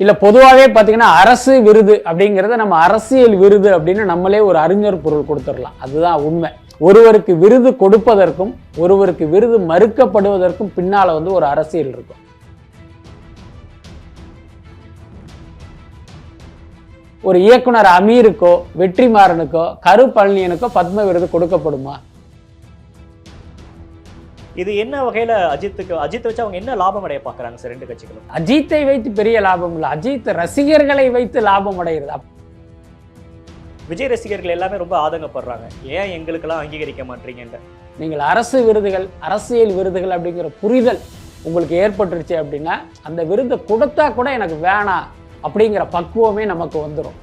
இல்லை பொதுவாகவே பார்த்தீங்கன்னா அரசு விருது அப்படிங்கிறத நம்ம அரசியல் விருது அப்படின்னு நம்மளே ஒரு அறிஞர் பொருள் கொடுத்துடலாம். அதுதான் உண்மை. ஒருவருக்கு விருது கொடுப்பதற்கும் ஒருவருக்கு விருது மறுக்கப்படுவதற்கும் பின்னால் வந்து ஒரு அரசியல் இருக்கும். ஒரு இயக்குனர் அமீருக்கோ வெற்றிமாறனுக்கோ கரு பழனியனுக்கோ பத்ம விருது கொடுக்கப்படுமா? இது என்ன வகையில அஜித்துக்கு அஜித் வச்சு அவங்க என்ன லாபம் அடைய பாக்குறாங்க சார் ரெண்டு கட்சிகளும்? அஜித்தை வைத்து பெரிய லாபம் இல்லை. அஜித் ரசிகர்களை வைத்து லாபம் அடைகிறது. விஜய் ரசிகர்கள் எல்லாமே ரொம்ப ஆதங்கப்படுறாங்க. ஏன் எங்களுக்கெல்லாம் அங்கீகரிக்க மாட்டீங்கன்ற நீங்கள் அரசு விருதுகள் அரசியல் விருதுகள் அப்படிங்கிற புரிதல் உங்களுக்கு ஏற்பட்டுருச்சு அப்படின்னா அந்த விருதை கொடுத்தா கூட எனக்கு வேணாம் அப்படிங்கிற பக்குவமே நமக்கு வந்துடும்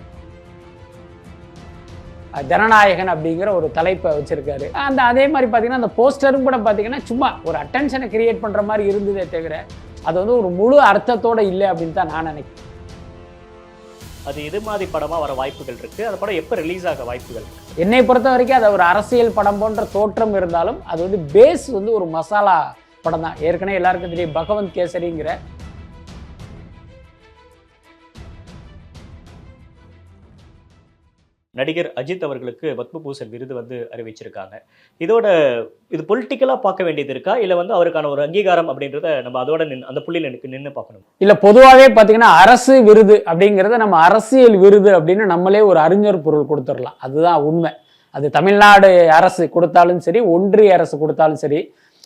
ஜனநாயகன் அப்படிங்கிற ஒரு தலைப்பை வச்சிருக்காரு. அந்த அதே மாதிரி பார்த்தீங்கன்னா அந்த போஸ்டரும் கூட பார்த்தீங்கன்னா சும்மா ஒரு அட்டென்ஷனை கிரியேட் பண்ணுற மாதிரி இருந்ததே தவிர அது வந்து ஒரு முழு அர்த்தத்தோட இல்லை அப்படின்னு தான் நான் நினைக்கிறேன். அது எது மாதிரி படமா வர வாய்ப்புகள் இருக்கு? அந்த படம் எப்ப ரிலீஸ் ஆக வாய்ப்புகள் என்னை பொறுத்த வரைக்கும் அது ஒரு அரசியல் படம் போன்ற தோற்றம் இருந்தாலும் அது வந்து பேஸ் வந்து ஒரு மசாலா படம் தான். ஏற்கனவே எல்லாருக்கும் தெரியும் பகவந்த் கேசரிங்கிற நடிகர் அஜித் அவர்களுக்கு பத்மபூஷன் விருது வந்து அறிவிச்சிருக்காங்க. இதோட இது பொலிட்டிக்கலாக பார்க்க வேண்டியது இருக்கா? இல்லை வந்து அவருக்கான ஒரு அங்கீகாரம் அப்படின்றத நம்ம அதோட நின் அந்த புள்ளியில் நின்று நின்று பார்க்கணும். இல்லை பொதுவாகவே பார்த்தீங்கன்னா அரசு விருது அப்படிங்கிறத நம்ம அரசியல் விருது அப்படின்னு நம்மளே ஒரு அறிஞர் பொருள் கொடுத்துடலாம். அதுதான் உண்மை. அது தமிழ்நாடு அரசு கொடுத்தாலும் சரி ஒன்றிய அரசு கொடுத்தாலும் சரி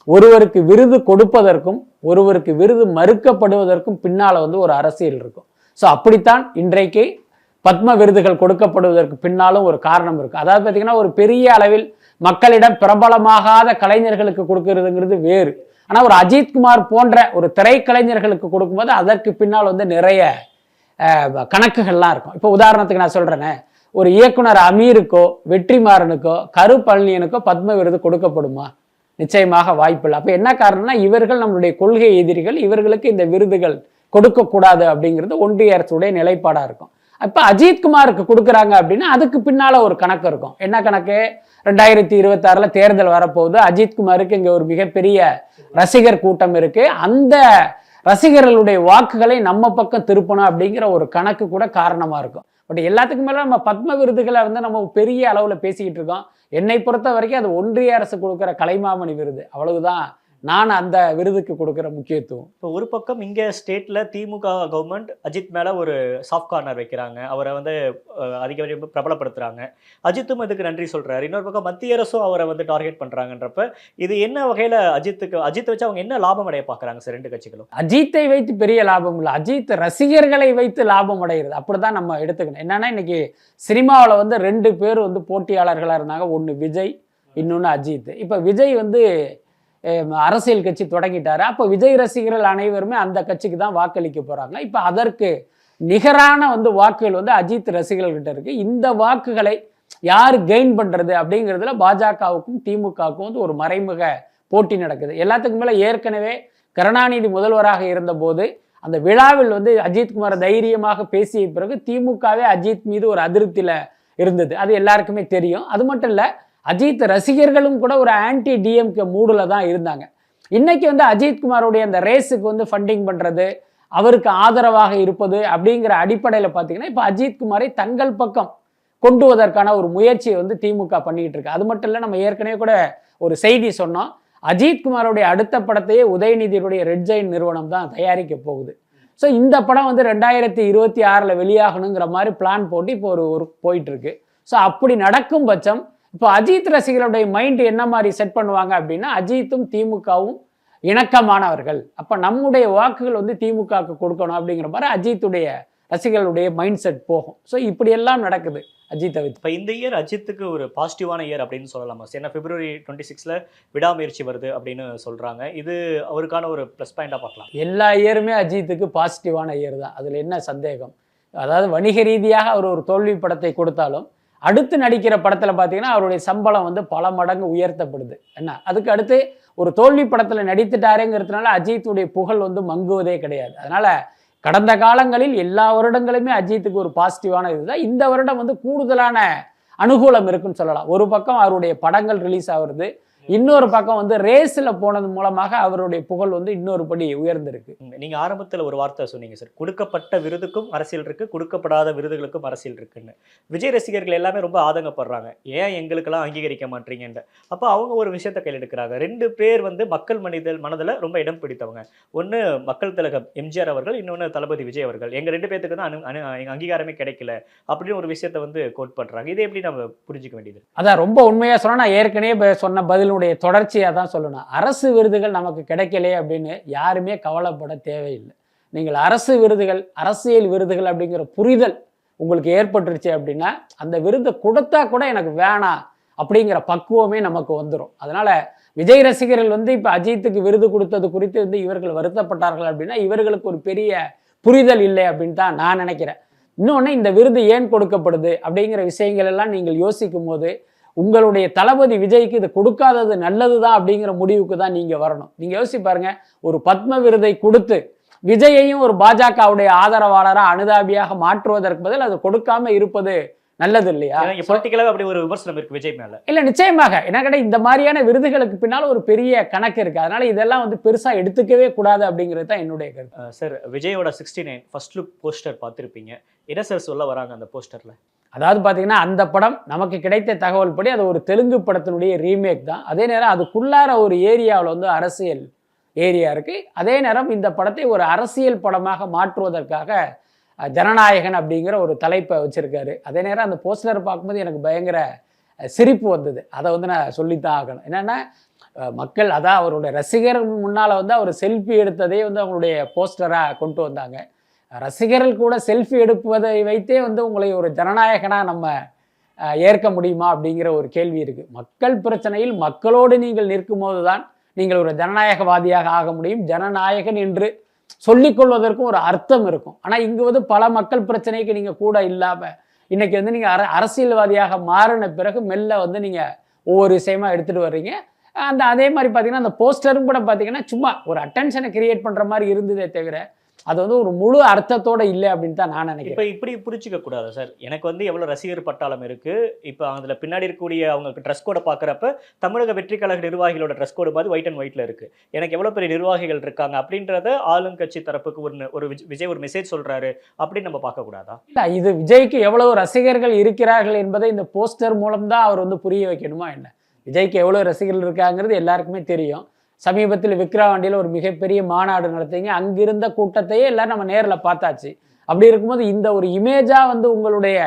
ஒருவருக்கு விருது கொடுப்பதற்கும் ஒருவருக்கு விருது மறுக்கப்படுவதற்கும் பின்னால் வந்து ஒரு அரசியல் இருக்கும். ஸோ அப்படித்தான் இன்றைக்கு பத்ம விருதுகள் கொடுக்கப்படுவதற்கு பின்னாலும் ஒரு காரணம் இருக்கு. அதாவது பார்த்தீங்கன்னா ஒரு பெரிய அளவில் மக்களிடம் பிரபலமாகாத கலைஞர்களுக்கு கொடுக்கறதுங்கிறது வேறு. ஆனால் ஒரு அஜித்குமார் போன்ற ஒரு திரைக்கலைஞர்களுக்கு கொடுக்கும்போது அதற்கு பின்னால் வந்து நிறைய கணக்குகள்லாம் இருக்கும். இப்போ உதாரணத்துக்கு நான் சொல்கிறேனே ஒரு இயக்குனர் அமீருக்கோ வெற்றிமாறனுக்கோ கரு பழனியனுக்கோ பத்ம விருது கொடுக்கப்படுமா? நிச்சயமாக வாய்ப்பில்லை. அப்போ என்ன காரணம்னா இவர்கள் நம்மளுடைய கொள்கை எதிரிகள் இவர்களுக்கு இந்த விருதுகள் கொடுக்கக்கூடாது அப்படிங்கிறது ஒன்றிய அரசுடைய நிலைப்பாடாக இருக்கும். அப்போ அஜித்குமாருக்கு கொடுக்குறாங்க அப்படின்னா அதுக்கு பின்னால் ஒரு கணக்கு இருக்கும். என்ன கணக்கு? ரெண்டாயிரத்தி இருபத்தாறுல தேர்தல் வரப்போகுது. அஜித்குமாருக்கு இங்கே ஒரு மிகப்பெரிய ரசிகர் கூட்டம் இருக்குது அந்த ரசிகர்களுடைய வாக்குகளை நம்ம பக்கம் திருப்பணும் அப்படிங்கிற ஒரு கணக்கு கூட காரணமாக இருக்கும். பட் எல்லாத்துக்கும் மேலே நம்ம பத்ம விருதுகளை வந்து நம்ம பெரிய அளவில் பேசிக்கிட்டு இருக்கோம். என்னை பொறுத்த வரைக்கும் அது ஒன்றிய அரசு கொடுக்குற கலைமாமணி விருது. அவ்வளவுதான். நான் அந்த விருதுக்கு கொடுக்குற முக்கியத்துவம். இப்போ ஒரு பக்கம் இங்க ஸ்டேட்ல திமுக கவர்மெண்ட் அஜித் மேல ஒரு சாஃப்ட் கார்னர் வைக்கிறாங்க. அவரை வந்து அதிக பிரபலப்படுத்துறாங்க. அஜித்தும் இதுக்கு நன்றி சொல்றாரு. இன்னொரு பக்கம் மத்திய அரசும் அவரை வந்து டார்கெட் பண்றாங்கன்றப்ப இது என்ன வகையில அஜித்துக்கு அஜித் வச்சு அவங்க என்ன லாபம் அடைய பாக்குறாங்க சார் ரெண்டு கட்சிகளும்? அஜித்தை வைத்து பெரிய லாபம் இல்லை. அஜித் ரசிகர்களை வைத்து லாபம் அடைகிறது அப்படிதான் நம்ம எடுத்துக்கணும். என்னன்னா இன்னைக்கு சினிமாவில் வந்து ரெண்டு பேர் வந்து போட்டியாளர்களாக இருந்தாங்க. ஒன்று விஜய் இன்னொன்று அஜித். இப்போ விஜய் வந்து அரசியல் கட்சி தொடங்கிட்டாரு. அப்போ விஜய் ரசிகர்கள் அனைவருமே அந்த கட்சிக்கு தான் வாக்களிக்க போறாங்க. இப்போ அதற்கு நிகரான வந்து வாக்குகள் வந்து அஜித் ரசிகர்கள்கிட்ட இருக்கு. இந்த வாக்குகளை யார் கெயின் பண்றது அப்படிங்கிறதுல பாஜகவுக்கும் திமுகவுக்கும் வந்து ஒரு மறைமுக போட்டி நடக்குது. எல்லாத்துக்கும் மேல ஏற்கனவே கருணாநிதி முதல்வராக இருந்தபோது அந்த விழாவில் வந்து அஜித்குமார் தைரியமாக பேசிய பிறகு திமுகவே அஜித் மீது ஒரு அதிருப்தியில இருந்தது. அது எல்லாருக்குமே தெரியும். அது மட்டும் இல்லை அஜித் ரசிகர்களும் கூட ஒரு ஆன்டி டிஎம்கே மூடில் தான் இருந்தாங்க. இன்னைக்கு வந்து அஜித்குமாரோடைய அந்த ரேஸுக்கு வந்து ஃபண்டிங் பண்ணுறது அவருக்கு ஆதரவாக இருப்பது அப்படிங்கிற அடிப்படையில் பார்த்தீங்கன்னா இப்போ அஜித்குமாரை தங்கள் பக்கம் கொண்டுவதற்கான ஒரு முயற்சியை வந்து திமுக பண்ணிக்கிட்டு இருக்கு. அது மட்டும் இல்லை நம்ம ஏற்கனவே கூட ஒரு செய்தி சொன்னோம். அஜித்குமாரோடைய அடுத்த படத்தையே உதயநிதியுடைய ரெட் ஜெயின் நிறுவனம் தான் தயாரிக்க போகுது. ஸோ இந்த படம் வந்து ரெண்டாயிரத்தி இருபத்தி ஆறில் வெளியாகணுங்கிற மாதிரி பிளான் போட்டு இப்போ ஒரு ஒரு போயிட்டுருக்கு ஸோ அப்படி நடக்கும் பட்சம் இப்போ அஜித் ரசிகர்களுடைய மைண்ட் என்ன மாதிரி செட் பண்ணுவாங்க அப்படின்னா அஜித்தும் திமுகவும் இணக்கமானவர்கள். அப்போ நம்முடைய வாக்குகள் வந்து திமுகவுக்கு கொடுக்கணும் அப்படிங்கிற மாதிரி அஜித்துடைய ரசிகர்களுடைய மைண்ட் செட் போகும். ஸோ இப்படியெல்லாம் நடக்குது அஜித்தை வைத்து இப்போ இந்த இயர் அஜித்துக்கு ஒரு பாசிட்டிவான இயர் அப்படின்னு சொல்லலாமா? ஏன்னா பிப்ரவரி டுவெண்ட்டி சிக்ஸில் விடாமுயற்சி வருது அப்படின்னு சொல்கிறாங்க இது அவருக்கான ஒரு ப்ளஸ் பாயிண்டாக பார்க்கலாம். எல்லா இயருமே அஜித்துக்கு பாசிட்டிவான இயர் தான். அதில் என்ன சந்தேகம்? அதாவது வணிக ரீதியாக அவர் ஒரு தோல்வி படத்தை கொடுத்தாலும் அடுத்து நடிக்கிற படத்தில் பார்த்தீங்கன்னா அவருடைய சம்பளம் வந்து பல மடங்கு உயர்த்தப்படுது. என்ன? அதுக்கு அடுத்து ஒரு தோல்வி படத்தில் நடித்துட்டாருங்கிறதுனால அஜித்துடைய புகழ் வந்து மங்குவதே கிடையாது. அதனால் கடந்த காலங்களில் எல்லா வருடங்களுமே அஜித்துக்கு ஒரு பாசிட்டிவான இதுதான். இந்த வருடம் வந்து கூடுதலான அனுகூலம் இருக்குன்னு சொல்லலாம். ஒரு பக்கம் அவருடைய படங்கள் ரிலீஸ் ஆகுறது இன்னொரு பக்கம் வந்து ரேஸில் போனது மூலமாக அவருடைய புகழ் வந்து இன்னொரு படி உயர்ந்திருக்கு. நீங்க ஆரம்பத்துல ஒரு வார்த்தை சொன்னீங்க சார். கொடுக்கப்பட்ட விருதுக்கும் அரசியல் இருக்கு கொடுக்கப்படாத விருதுகளுக்கும் அரசியல் இருக்குன்னு. விஜய் ரசிகர்கள் எல்லாமே ரொம்ப ஆதங்கப்படுறாங்க. ஏன் எங்களுக்கெல்லாம் அங்கீகரிக்க மாட்டீங்கன்னு அப்போ அவங்க ஒரு விஷயத்தை கையில் எடுக்கிறாங்க. ரெண்டு பேர் வந்து மக்கள் மனிதல் மனதில் ரொம்ப இடம் பிடித்தவங்க. ஒன்று மக்கள் திலகம் எம்ஜிஆர் அவர்கள் இன்னொன்று தளபதி விஜய் அவர்கள். எங்க ரெண்டு பேத்துக்கு தான் அனு அனு எங்க அங்கீகாரமே கிடைக்கல அப்படின்னு ஒரு விஷயத்தை வந்து கோட் பண்றாங்க. இதை எப்படி நம்ம புரிஞ்சுக்க வேண்டியது அதான் ரொம்ப உண்மையாக சொன்னா நான் ஏற்கனவே சொன்ன பதிலுடைய தொடர்ச்சியாக தான் சொல்லணும். அரசு விருதுகள் நமக்கு கிடைக்கலையே அப்படின்னு யாருமே கவலைப்பட தேவையில்லை. நீங்கள் அரசு விருதுகள் அரசியல் விருதுகள் அப்படிங்கிற புரிதல் உங்களுக்கு ஏற்பட்டுருச்சு அப்படின்னா அந்த விருதை கொடுத்தா கூட எனக்கு வேணாம் அப்படிங்கிற பக்குவமே நமக்கு வந்துடும் அதனால் விஜய் ரசிகர்கள் வந்து இப்போ அஜித்துக்கு விருது கொடுத்தது குறித்து வந்து இவர்கள் வருத்தப்பட்டார்கள் அப்படின்னா இவர்களுக்கு ஒரு பெரிய புரிதல் இல்லை அப்படின்னு தான் நான் நினைக்கிறேன். இன்னொன்று இந்த விருது ஏன் கொடுக்கப்படுது அப்படிங்கிற விஷயங்கள் எல்லாம் நீங்கள் யோசிக்கும் போது உங்களுடைய தளபதி விஜய்க்கு இது கொடுக்காதது நல்லது தான் அப்படிங்கிற முடிவுக்கு தான் நீங்கள் வரணும். நீங்கள் யோசிச்சு பாருங்க ஒரு பத்ம விருதை கொடுத்து விஜயையும் ஒரு பாஜகவுடைய ஆதரவாளராக அனுதாபியாக மாற்றுவதற்கு பதில் அது கொடுக்காம இருப்பது நல்லது இல்லையா பொலிட்டிக்கலாக அப்படி ஒரு விமர்சனம் இருக்கு விஜய் மேல. இல்லை நிச்சயமாக. என்ன கேட்டா இந்த மாதிரியான விருதுகளுக்கு பின்னால் ஒரு பெரிய கணக்கு இருக்கு. அதனால இதெல்லாம் வந்து பெருசா எடுத்துக்கவே கூடாது அப்படிங்கிறது தான் என்னுடைய கருத்து. சார் விஜயோட sixty nine first look poster பார்த்துருப்பீங்க. என்ன சார் சொல்ல வராங்க அந்த போஸ்டர்ல அதாவது பார்த்தீங்கன்னா அந்த படம் நமக்கு கிடைத்த தகவல் படி அது ஒரு தெலுங்கு படத்தினுடைய ரீமேக் தான். அதே நேரம் அதுக்குள்ளார ஒரு ஏரியாவில் வந்து அரசியல் ஏரியா இருக்குது அதே நேரம் இந்த படத்தை ஒரு அரசியல் படமாக மாற்றுவதற்காக ஜனநாயகன் அப்படிங்கிற ஒரு தலைப்பை வச்சுருக்காரு. அதே நேரம் அந்த போஸ்டர் பார்க்கும்போது எனக்கு பயங்கர சிரிப்பு வந்தது. அதை வந்து நான் சொல்லித்தான் ஆகணும். என்னென்னா மக்கள் அதான் அவருடைய ரசிகர் முன்னால் வந்து அவர் செல்ஃபி எடுத்ததே வந்து அவங்களுடைய போஸ்டராக கொண்டு வந்தாங்க. ரசிகர்கள் கூட செல்ஃபி எடுப்பதை வைத்தே வந்து உங்களை ஒரு ஜனநாயகனாக நம்ம ஏற்க முடியுமா அப்படிங்கிற ஒரு கேள்வி இருக்குது மக்கள் பிரச்சனையில் மக்களோடு நீங்கள் நிற்கும்போது தான் நீங்கள் ஒரு ஜனநாயகவாதியாக ஆக முடியும். ஜனநாயகன் என்று சொல்லிக்கொள்வதற்கும் ஒரு அர்த்தம் இருக்கும். ஆனால் இங்கு வந்து பல மக்கள் பிரச்சனைக்கு நீங்கள் கூட இல்லாமல் இன்னைக்கு வந்து நீங்கள் அர அரசியல்வாதியாக மாறின பிறகு மெல்ல வந்து நீங்கள் ஒவ்வொரு விஷயமா எடுத்துகிட்டு வர்றீங்க. அந்த அதே மாதிரி பார்த்தீங்கன்னா அந்த போஸ்டரும் கூட பார்த்தீங்கன்னா சும்மா ஒரு அட்டென்ஷனை கிரியேட் பண்ணுற மாதிரி இருந்ததே தவிர அது வந்து ஒரு முழு அர்த்தத்தோட இல்லை அப்படின்னு தான் நான் நினைக்கிறேன். இப்போ இப்படி புரிச்சுக்க கூடாது சார்? எனக்கு வந்து எவ்வளவு ரசிகர் பட்டாளம் இருக்கு. இப்போ அதுல பின்னாடி இருக்கக்கூடிய அவங்க ட்ரெஸ் கோடை பார்க்குறப்ப தமிழக வெற்றி கழக நிர்வாகிகளோட ட்ரெஸ் கோடு மாதிரி ஒயிட் அண்ட் ஒயிட்ல இருக்கு. எனக்கு எவ்வளவு பெரிய நிர்வாகிகள் இருக்காங்க அப்படின்றத ஆளுங்கட்சி தரப்புக்கு ஒரு ஒரு விஜய் ஒரு மெசேஜ் சொல்றாரு அப்படின்னு நம்ம பார்க்க கூடாதா? இல்ல, இது விஜய்க்கு எவ்வளவு ரசிகர்கள் இருக்கிறார்கள் என்பதை இந்த போஸ்டர் மூலம் தான் அவர் வந்து புரிய வைக்கணுமா என்ன? விஜய்க்கு எவ்வளவு ரசிகர்கள் இருக்காங்கிறது எல்லாருக்குமே தெரியும். சமீபத்தில் விக்ரவாண்டியில் ஒரு மிகப்பெரிய மாநாடு நடத்திங்க. அங்கிருந்த கூட்டத்தையே எல்லாரும் நம்ம நேரில் பார்த்தாச்சு. அப்படி இருக்கும்போது இந்த ஒரு இமேஜாக வந்து உங்களுடைய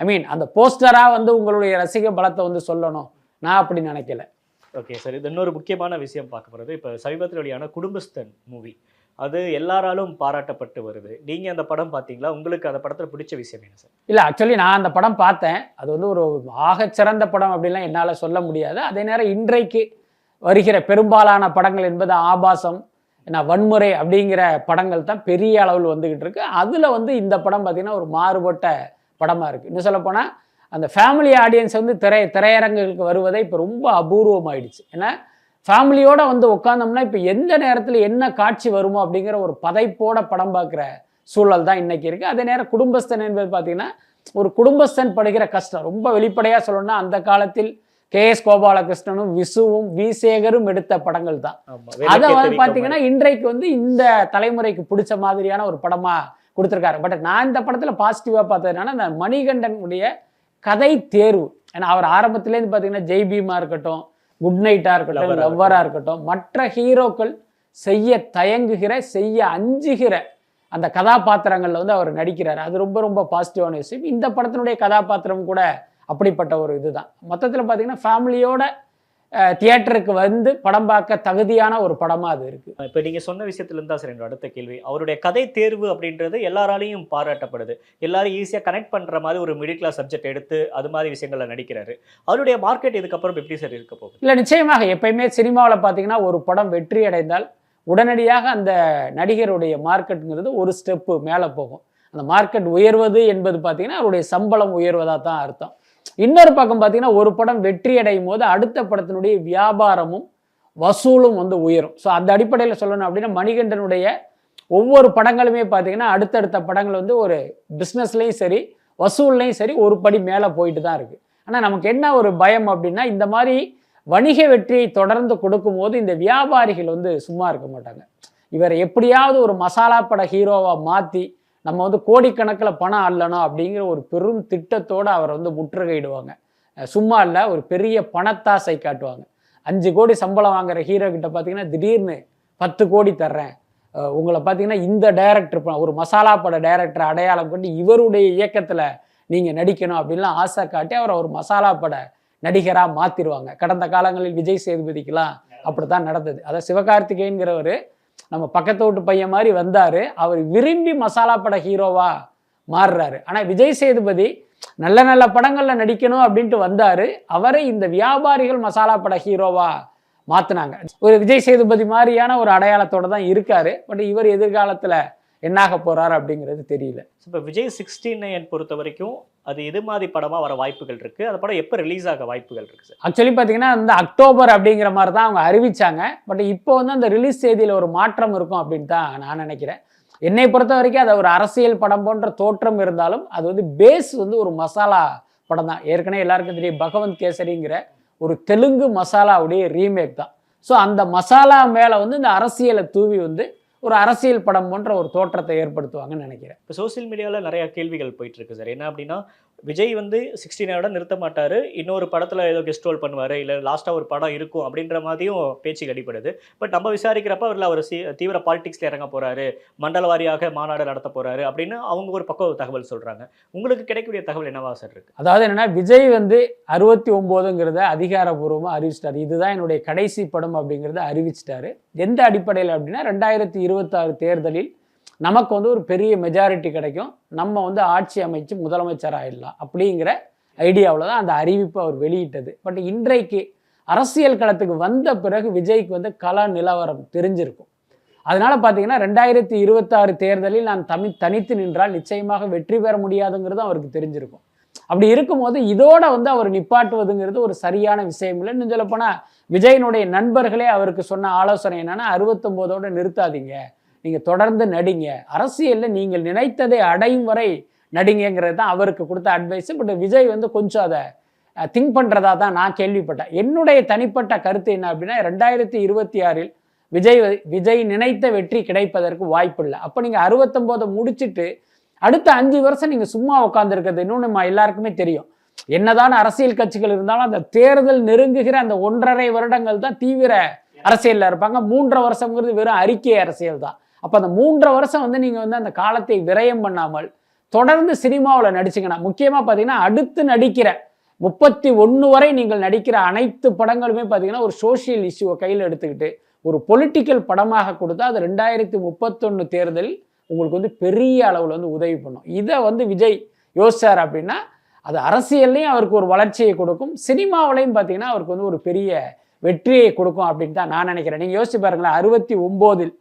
ஐ மீன் அந்த போஸ்டராக வந்து உங்களுடைய ரசிக பலத்தை வந்து சொல்லணும். நான் அப்படி நினைக்கல. ஓகே சார் இது இன்னொரு முக்கியமான விஷயம் பார்க்க போகிறது இப்போ சமீபத்தில் வெளியான குடும்பஸ்தன் மூவி அது எல்லாராலும் பாராட்டப்பட்டு வருது. நீங்க அந்த படம் பார்த்தீங்களா? உங்களுக்கு அந்த படத்துல பிடிச்ச விஷயம் என்ன சார் இல்லை ஆக்சுவலி நான் அந்த படம் பார்த்தேன். அது வந்து ஒரு ஆகச்சிறந்த படம் அப்படிலாம் என்னால் சொல்ல முடியாது. அதே நேரம் இன்றைக்கு வருகிற பெரும்பாலான படங்கள் என்பது ஆபாசம் என்ன வன்முறை அப்படிங்கிற படங்கள் தான் பெரிய அளவில் வந்துக்கிட்டு இருக்கு. அதில் வந்து இந்த படம் பார்த்திங்கன்னா ஒரு மாறுபட்ட படமாக இருக்குது இன்னும் சொல்லப்போனால் அந்த ஃபேமிலி ஆடியன்ஸ் வந்து திரை திரையரங்குகளுக்கு வருவதை இப்போ ரொம்ப அபூர்வமாயிடுச்சு. ஏன்னா ஃபேமிலியோடு வந்து உட்காந்தோம்னா இப்போ எந்த நேரத்தில் என்ன காட்சி வருமோ அப்படிங்கிற ஒரு பதைப்போட படம் பார்க்குற சூழல் தான் இன்றைக்கி இருக்குது அதே நேரம் குடும்பஸ்தன் என்பது பார்த்தீங்கன்னா ஒரு குடும்பஸ்தன் படுகிற கஷ்டம். ரொம்ப வெளிப்படையாக சொல்லணும்னா அந்த காலத்தில் கே எஸ் கோபாலகிருஷ்ணனும் விசுவும் வி சேகரும் எடுத்த படங்கள் தான் அதை வந்து பார்த்தீங்கன்னா இன்றைக்கு வந்து இந்த தலைமுறைக்கு பிடிச்ச மாதிரியான ஒரு படமா கொடுத்துருக்காரு. பட் நான் இந்த படத்தில் பாசிட்டிவாக பார்த்தது என்னன்னா இந்த மணிகண்டனுடைய கதை தேர்வு. ஏன்னா அவர் ஆரம்பத்துலேருந்து பார்த்தீங்கன்னா ஜெய் பீமா இருக்கட்டும் குட் நைட்டாக இருக்கட்டும் லவ்வராக இருக்கட்டும். மற்ற ஹீரோக்கள் செய்ய தயங்குகிற செய்ய அஞ்சுகிற அந்த கதாபாத்திரங்களில் வந்து அவர் நடிக்கிறார். அது ரொம்ப ரொம்ப பாசிட்டிவான விஷயம். இந்த படத்தினுடைய கதாபாத்திரம் கூட அப்படிப்பட்ட ஒரு இதுதான். மொத்தத்தில் பார்த்தீங்கன்னா ஃபேமிலியோட தியேட்டருக்கு வந்து படம் பார்க்க தகுதியான ஒரு படமாக அது இருக்குது இப்போ நீங்க சொன்ன விஷயத்துல இருந்தா சார் என்னோட அடுத்த கேள்வி. அவருடைய கதை தேர்வு அப்படின்றது எல்லாராலையும் பாராட்டப்படுது. எல்லாரும் ஈஸியா கனெக்ட் பண்ற மாதிரி ஒரு மிடில் கிளாஸ் சப்ஜெக்ட் எடுத்து அது மாதிரி விஷயங்கள்ல நடிக்கிறாரு. அவருடைய மார்க்கெட் இதுக்கப்புறம் எப்படி சார் இருக்க போகுது? இல்லை நிச்சயமாக எப்பயுமே சினிமாவில் பார்த்தீங்கன்னா ஒரு படம் வெற்றி அடைந்தால் உடனடியாக அந்த நடிகருடைய மார்க்கெட்டுங்கிறது ஒரு ஸ்டெப்பு மேலே போகும். அந்த மார்க்கெட் உயர்வது என்பது பார்த்தீங்கன்னா அவருடைய சம்பளம் உயர்வதாக தான் அர்த்தம். இன்னொரு பக்கம் பார்த்தீங்கன்னா ஒரு படம் வெற்றி அடையும் போது அடுத்த படத்தினுடைய வியாபாரமும் வசூலும் வந்து உயரும். ஸோ அந்த அடிப்படையில் சொல்லணும் அப்படின்னா மணிகண்டனுடைய ஒவ்வொரு படங்களுமே பார்த்தீங்கன்னா அடுத்தடுத்த படங்கள் வந்து ஒரு பிஸ்னஸ்லேயும் சரி வசூல்லையும் சரி ஒரு படி மேலே போயிட்டு தான் இருக்குது ஆனால் நமக்கு என்ன ஒரு பயம் அப்படின்னா இந்த மாதிரி வணிக வெற்றியை தொடர்ந்து கொடுக்கும்போது இந்த வியாபாரிகள் வந்து சும்மா இருக்க மாட்டாங்க. இவரை எப்படியாவது ஒரு மசாலா பட ஹீரோவாக மாற்றி நம்ம வந்து கோடிக்கணக்கில் பணம் அல்லணும் அப்படிங்கிற ஒரு பெரும் திட்டத்தோடு அவரை வந்து முற்றுகையிடுவாங்க. சும்மா இல்லை ஒரு பெரிய பணத்தாசை காட்டுவாங்க. அஞ்சு கோடி சம்பளம் வாங்குற ஹீரோ கிட்ட பார்த்தீங்கன்னா திடீர்னு பத்து கோடி தர்றேன். உங்களை பார்த்தீங்கன்னா இந்த டைரக்டர் ஒரு மசாலா பட டைரக்டர் அடையாளம் கொண்டு இவருடைய இயக்கத்தில் நீங்கள் நடிக்கணும் அப்படின்லாம் ஆசை காட்டி அவரை ஒரு மசாலா பட நடிகராக மாற்றிடுவாங்க கடந்த காலங்களில் விஜய் சேதுபதிக்கெலாம் அப்படி தான் நடந்தது. அதாவது சிவகார்த்திகேயன்கிறவர் நம்ம பக்கத்து வீட்டு பையன் மாதிரி வந்தார். அவர் விரும்பி மசாலா பட ஹீரோவா மாறுறாரு. ஆனால் விஜய் சேதுபதி நல்ல நல்ல படங்களில் நடிக்கணும் அப்படின்ட்டு வந்தார். அவரை இந்த வியாபாரிகள் மசாலா பட ஹீரோவா மாற்றினாங்க ஒரு விஜய் சேதுபதி மாதிரியான ஒரு அடையாளத்தோடு தான் இருக்கார். பட் இவர் எதிர்காலத்தில் என்னாக போறாரு அப்படிங்கிறது தெரியல. இப்போ விஜய் சிக்ஸ்டி நைன் பொறுத்த வரைக்கும் அது எது மாதிரி படமா வர வாய்ப்புகள் இருக்கு? அந்த படம் எப்போ ரிலீஸ் ஆக வாய்ப்புகள் இருக்கு சார் ஆக்சுவலி பார்த்தீங்கன்னா இந்த அக்டோபர் அப்படிங்கிற மாதிரி தான் அவங்க அறிவிச்சாங்க. பட் இப்போ வந்து அந்த ரிலீஸ் தேதியில் ஒரு மாற்றம் இருக்கும் அப்படின்னு தான் நான் நினைக்கிறேன். என்னை பொறுத்த வரைக்கும் அது ஒரு அரசியல் படம் போன்ற தோற்றம் இருந்தாலும் அது வந்து பேஸ் வந்து ஒரு மசாலா படம் தான். ஏற்கனவே எல்லாருக்கும் தெரியும் பகவந்த் கேசரிங்கிற ஒரு தெலுங்கு மசாலாவுடைய ரீமேக் தான். ஸோ அந்த மசாலா மேலே வந்து இந்த அரசியலை தூவி வந்து ஒரு அரசியல் படம் போன்ற ஒரு தோற்றத்தை ஏற்படுத்துவாங்கன்னு நினைக்கிறேன். இப்போ சோஷியல் மீடியாவில் நிறைய கேள்விகள் போயிட்டு இருக்கு சார். என்ன அப்படின்னா விஜய் வந்து சிக்ஸ்டி நைனோட நிறுத்த மாட்டார். இன்னொரு படத்தில் ஏதோ கெஸ்ட் ரோல் பண்ணுவார். இல்லை லாஸ்ட்டாக ஒரு படம் இருக்கும் அப்படின்ற மாதிரியும் பேச்சு அடிப்படுது பட் நம்ம விசாரிக்கிறப்ப அவரில் அவர் சி தீவிர பாலிடிக்ஸில் இறங்க போகிறாரு மண்டல வாரியாக மாநாடு நடத்த போகிறாரு அப்படின்னு அவங்க ஒரு பக்கம் தகவல் சொல்கிறாங்க உங்களுக்கு கிடைக்கக்கூடிய தகவல் என்னவா சார் இருக்குது அதாவது என்னென்னா விஜய் வந்து அறுபத்தி ஒம்போதுங்கிறத அதிகாரப்பூர்வமாக அறிவிச்சிட்டாரு. இதுதான் என்னுடைய கடைசி படம் அப்படிங்கிறத அறிவிச்சிட்டாரு. எந்த அடிப்படையில் அப்படின்னா ரெண்டாயிரத்தி இருபத்தாறு தேர்தலில் நமக்கு வந்து ஒரு பெரிய மெஜாரிட்டி கிடைக்கும். நம்ம வந்து ஆட்சி அமைச்சு முதலமைச்சர் ஆயிடலாம் அப்படிங்கிற ஐடியாவில் தான் அந்த அறிவிப்பு அவர் வெளியிட்டது. பட் இன்றைக்கு அரசியல் களத்துக்கு வந்த பிறகு விஜய்க்கு வந்து கல நிலவரம் தெரிஞ்சிருக்கும். அதனால் பார்த்தீங்கன்னா ரெண்டாயிரத்தி இருபத்தாறு தேர்தலில் நான் தமி தனித்து நின்றால் நிச்சயமாக வெற்றி பெற முடியாதுங்கிறது அவருக்கு தெரிஞ்சிருக்கும். அப்படி இருக்கும்போது இதோட வந்து அவர் நிப்பாட்டுவதுங்கிறது ஒரு சரியான விஷயம் இல்லைன்னு சொல்லப்போனால் விஜயனுடைய நண்பர்களே அவருக்கு சொன்ன ஆலோசனை என்னென்னா அறுபத்தொம்போதோடு நிறுத்தாதீங்க. நீங்கள் தொடர்ந்து நடிங்க. அரசியலில் நீங்கள் நினைத்ததை அடையும் வரை நடிங்கிறது தான் அவருக்கு கொடுத்த அட்வைஸ் பட் விஜய் வந்து கொஞ்சம் அதை திங்க் பண்ணுறதா தான் நான் கேள்விப்பட்டேன். என்னுடைய தனிப்பட்ட கருத்து என்ன அப்படின்னா ரெண்டாயிரத்தி இருபத்தி ஆறில் விஜய் விஜய் நினைத்த வெற்றி கிடைப்பதற்கு வாய்ப்பு இல்லை. அப்போ நீங்கள் அறுபத்தொம்போதை முடிச்சிட்டு அடுத்த அஞ்சு வருஷம் நீங்கள் சும்மா உட்காந்துருக்கிறது இன்னும் நம்ம எல்லாருக்குமே தெரியும். என்னதான் அரசியல் கட்சிகள் இருந்தாலும் அந்த தேர்தல் நெருங்குகிற அந்த ஒன்றரை வருடங்கள் தான் தீவிர அரசியலில் இருப்பாங்க. மூன்றரை வருஷங்கிறது வெறும் அறிக்கை அரசியல் தான். அப்போ அந்த மூன்றரை வருஷம் வந்து நீங்கள் வந்து அந்த காலத்தை விரயம் பண்ணாமல் தொடர்ந்து சினிமாவில் நடிச்சிங்கன்னா முக்கியமாக பார்த்தீங்கன்னா அடுத்து நடிக்கிற முப்பத்தி ஒன்று வரை நீங்கள் நடிக்கிற அனைத்து படங்களுமே பார்த்தீங்கன்னா ஒரு சோஷியல் இஷ்யூவை கையில் எடுத்துக்கிட்டு ஒரு பொலிட்டிக்கல் படமாக கொடுத்தா அது ரெண்டாயிரத்தி முப்பத்தொன்று தேர்தலில் உங்களுக்கு வந்து பெரிய அளவில் வந்து உதவி பண்ணும். இதை வந்து விஜய் யோசிச்சார் அப்படின்னா அது அரசியல்லையும் அவருக்கு ஒரு வளர்ச்சியை கொடுக்கும். சினிமாவிலையும் பார்த்தீங்கன்னா அவருக்கு வந்து ஒரு பெரிய வெற்றியை கொடுக்கும் அப்படின்னு தான் நான் நினைக்கிறேன். நீங்கள் யோசிச்சு பாருங்களேன் அறுபத்தி ஒம்போதில்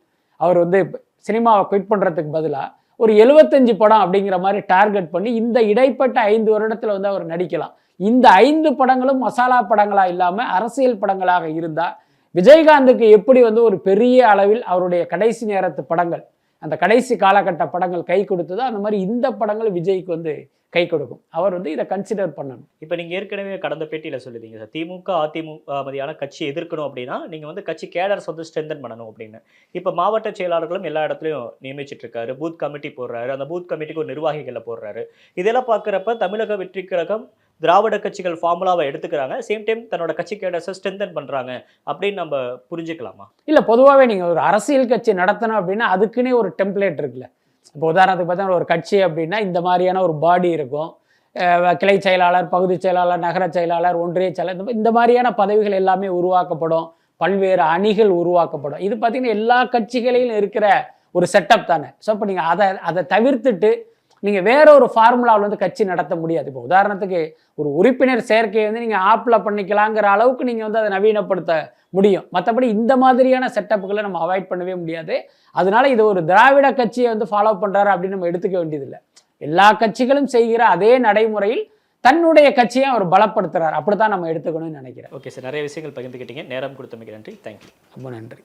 அவர் வந்து சினிமாவை குவிட் பண்ணுறதுக்கு பதிலாக ஒரு எழுபத்தஞ்சு படம் அப்படிங்கிற மாதிரி டார்கெட் பண்ணி இந்த இடைப்பட்ட ஐந்து வருடத்தில் வந்து அவர் நடிக்கலாம். இந்த ஐந்து படங்களும் மசாலா படங்களாக இல்லாமல் அரசியல் படங்களாக இருந்தால் விஜயகாந்துக்கு எப்படி வந்து ஒரு பெரிய அளவில் அவருடைய கடைசி நேரத்து படங்கள் அந்த கடைசி காலகட்ட படங்கள் கை கொடுத்ததோ அந்த மாதிரி இந்த படங்கள் விஜய்க்கு வந்து கை கொடுக்கும். அவர் வந்து இதை கன்சிடர் பண்ணணும். இப்போ நீங்கள் ஏற்கனவே கடந்த பேட்டியில் சொல்லிட்டீங்க சார். திமுக அதிமுக மதியான கட்சி எதிர்க்கணும் அப்படின்னா நீங்கள் வந்து கட்சி கேடர்ஸ் வந்து ஸ்ட்ரென்தன் பண்ணணும் அப்படின்னு. இப்போ மாவட்ட செயலாளர்களும் எல்லா இடத்துலையும் நியமிச்சிட்டு இருக்காரு பூத் கமிட்டி போடுறாரு. அந்த பூத் கமிட்டிக்கு ஒரு நிர்வாகிகளை போடுறாரு. இதெல்லாம் பார்க்குறப்ப தமிழக வெற்றி கழகம் திராவிட கட்சிகள் ஃபார்முலாவை எடுத்துக்கிறாங்க. சேம் டைம் தன்னோட கட்சி கேடர்ஸை ஸ்ட்ரென்தன் பண்ணுறாங்க அப்படின்னு நம்ம புரிஞ்சுக்கலாமா? இல்லை பொதுவாகவே நீங்கள் ஒரு அரசியல் கட்சி நடத்தணும் அப்படின்னா அதுக்குன்னே ஒரு டெம்ப்ளேட் இருக்குல்ல. இப்போ உதாரணத்துக்கு பார்த்தா ஒரு கட்சி அப்படின்னா இந்த மாதிரியான ஒரு பாடி இருக்கும். கிளை செயலாளர் பகுதி செயலாளர் நகர செயலாளர் ஒன்றிய செயலாளர் இந்த மாதிரியான பதவிகள் எல்லாமே உருவாக்கப்படும். பல்வேறு அணிகள் உருவாக்கப்படும். இது பார்த்தீங்கன்னா எல்லா கட்சிகளிலும் இருக்கிற ஒரு செட்டப் தானே. ஸோ இப்போ நீங்கள் அதை அதை தவிர்த்துட்டு நீங்கள் வேற ஒரு ஃபார்முலாவில் வந்து கட்சி நடத்த முடியாது. இப்போ உதாரணத்துக்கு ஒரு உறுப்பினர் சேர்க்கையை வந்து நீங்கள் ஆப்பில் பண்ணிக்கலாங்கிற அளவுக்கு நீங்கள் வந்து அதை நவீனப்படுத்த முடியும். மற்றபடி இந்த மாதிரியான செட்டப்புகளை நம்ம அவாய்ட் பண்ணவே முடியாது. அதனால இது ஒரு திராவிட கட்சியை வந்து ஃபாலோ பண்ணுறாரு அப்படின்னு நம்ம எடுத்துக்க வேண்டியதில்லை. எல்லா கட்சிகளும் செய்கிற அதே நடைமுறையில் தன்னுடைய கட்சியை அவர் பலப்படுத்துறார். அப்படி தான் நம்ம எடுத்துக்கணும்னு நினைக்கிறேன். ஓகே சார் நிறைய விஷயங்கள் பகிர்ந்துக்கிட்டீங்க நேரம் கொடுத்தமைக்கு நன்றி. தேங்க்யூ ரொம்ப நன்றி.